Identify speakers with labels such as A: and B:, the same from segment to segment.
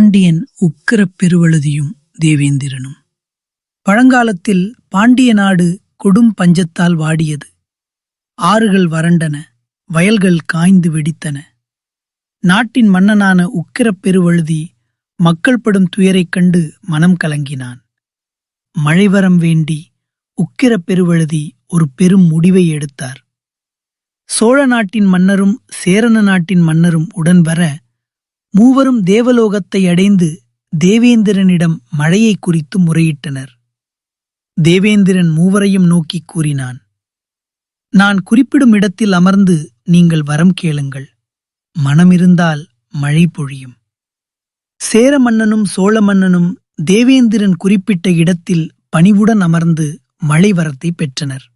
A: பாண்டியன் உக்கிரப் பெருவழுதியும் தேவேந்திரனும். பழங்காலத்தில் பாண்டிய நாடு கொடும் பஞ்சத்தால் வாடியது. ஆறுகள் வறண்டன வயல்கள் காய்ந்து வெடித்தன. நாட்டின் மன்னனான உக்கிரப் பெருவழுதி மக்கள் படும் துயரைக் கண்டு மனம் கலங்கினான். மழைவரம் வேண்டி உக்கிரப் பெருவழுதி ஒரு பெரும் முடிவை எடுத்தார். சோழ நாட்டின் மன்னரும் சேரன நாட்டின் மன்னரும் உடன் வர மூவரும் தேவலோகத்தை அடைந்து தேவேந்திரனிடம் மழையை குறித்து முறையிட்டனர். தேவேந்திரன் மூவரையும் நோக்கி கூறினான் நான் குறிப்பிடும் இடத்தில் அமர்ந்து நீங்கள் வரம் கேளுங்கள். மனமிருந்தால் மழை பொழியும். சேர மன்னனும் சோழ மன்னனும் தேவேந்திரன் குறிப்பிட்ட இடத்தில் பணிவுடன் அமர்ந்து மழை வரத்தை பெற்றனர்.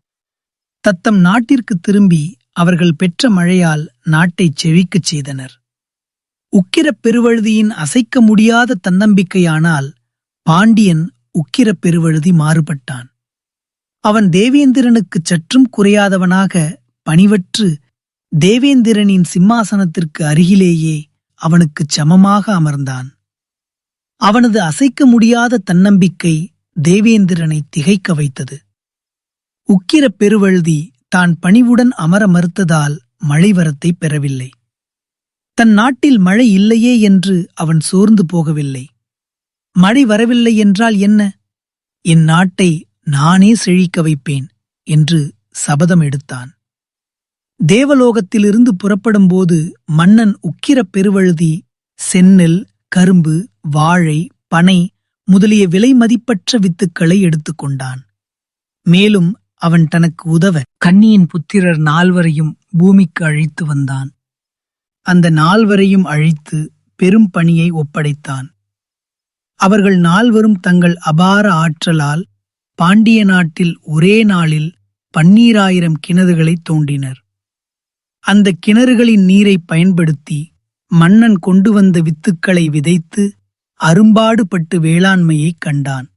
A: தத்தம் நாட்டிற்கு திரும்பி அவர்கள் பெற்ற மழையால் நாட்டைச் செழிக்கச் செய்தனர். உக்கிரப் பெருவழுதியின் அசைக்க முடியாத தன்னம்பிக்கையானால் பாண்டியன் உக்கிரப் பெருவழுதி மாறுபட்டான். அவன் தேவேந்திரனுக்குச் சற்றும் குறையாதவனாக பணிவற்று தேவேந்திரனின் சிம்மாசனத்திற்கு அருகிலேயே அவனுக்குச் சமமாக அமர்ந்தான். அவனது அசைக்க முடியாத தன்னம்பிக்கை தேவேந்திரனை திகைக்க வைத்தது. உக்கிரப் பெருவழுதி தான் பணிவுடன் அமர மறுத்ததால் மழை வரத்தை பெறவில்லை. தன் நாட்டில் மழை இல்லையே என்று அவன் சோர்ந்து போகவில்லை. மழை வரவில்லை என்றால் என்ன? என் நாட்டை நானே செழிக்க வைப்பேன் என்று சபதம் எடுத்தான். தேவலோகத்திலிருந்து புறப்படும்போது மன்னன் உக்கிரப் பெருவழுதி செந்நெல் கரும்பு வாழை பனை முதலிய விலை மதிப்பற்ற வித்துக்களை எடுத்துக்கொண்டான் மேலும் அவன் தனக்கு உதவ கன்னியின் புத்திரர் நால்வரையும் பூமிக்கு அழைத்து வந்தான். அந்த நால்வரையும் அழித்து பெரும் பணியை ஒப்படைத்தான். அவர்கள் நால்வரும் தங்கள் அபார ஆற்றலால் பாண்டிய நாட்டில் ஒரே நாளில் பன்னீராயிரம் கிணறுகளை தோண்டினர். அந்த கிணறுகளின் நீரை பயன்படுத்தி மன்னன் கொண்டு வந்த வித்துக்களை விதைத்து அரும்பாடுபட்டு வேளாண்மையைக் கண்டான்.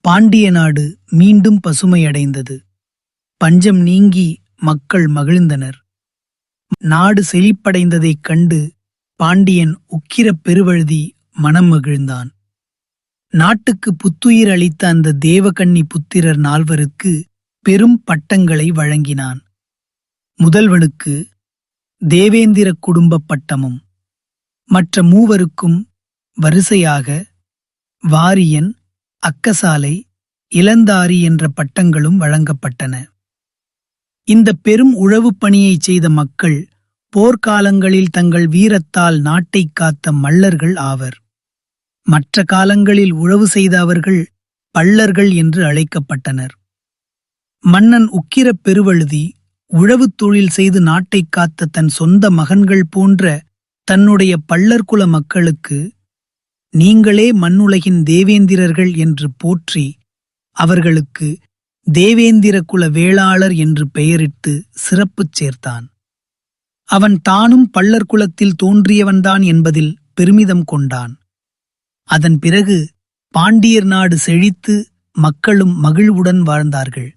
A: பாண்டிய நாடு மீண்டும் பசுமையடைந்தது. பஞ்சம் நீங்கி மக்கள் மகிழ்ந்தனர். நாடு செழிப்படைந்ததைக் கண்டு பாண்டியன் உக்கிரப் பெருவழுதி மனம் மகிழ்ந்தான். நாட்டுக்கு புத்துயிர் அளித்த அந்த தேவகன்னி புத்திரர் நால்வருக்கு பெரும் பட்டங்களை வழங்கினான். முதல்வனுக்கு தேவேந்திர குடும்ப பட்டமும் மற்ற மூவருக்கும் வரிசையாக வாரியன் அக்கசாலை இளந்தாரி என்ற பட்டங்களும் வழங்கப்பட்டன. இந்த பெரும் உழவுப் பணியைச் செய்த மக்கள் போர்க்காலங்களில் தங்கள் வீரத்தால் நாட்டைக் காத்த மல்லர்கள் ஆவர். மற்ற காலங்களில் உழவு செய்த அவர்கள் பள்ளர்கள் என்று அழைக்கப்பட்டனர். மன்னன் உக்கிரப் பெருவழுதி உழவுத் தொழில் செய்து நாட்டைக் காத்த தன் சொந்த மகன்கள் போன்ற தன்னுடைய பள்ளர்குல மக்களுக்கு நீங்களே மண்ணுலகின் தேவேந்திரர்கள் என்று போற்றி அவர்களுக்கு தேவேந்திர குல வேளாளர் என்று பெயரிட்டு சிறப்புச் சேர்த்தான். அவன் தானும் பள்ளர் குலத்தில் தோன்றியவன்தான் என்பதில் பெருமிதம் கொண்டான். அதன் பிறகு பாண்டியர் நாடு செழித்து மக்களும் மகிழ்வுடன் வாழ்ந்தார்கள்.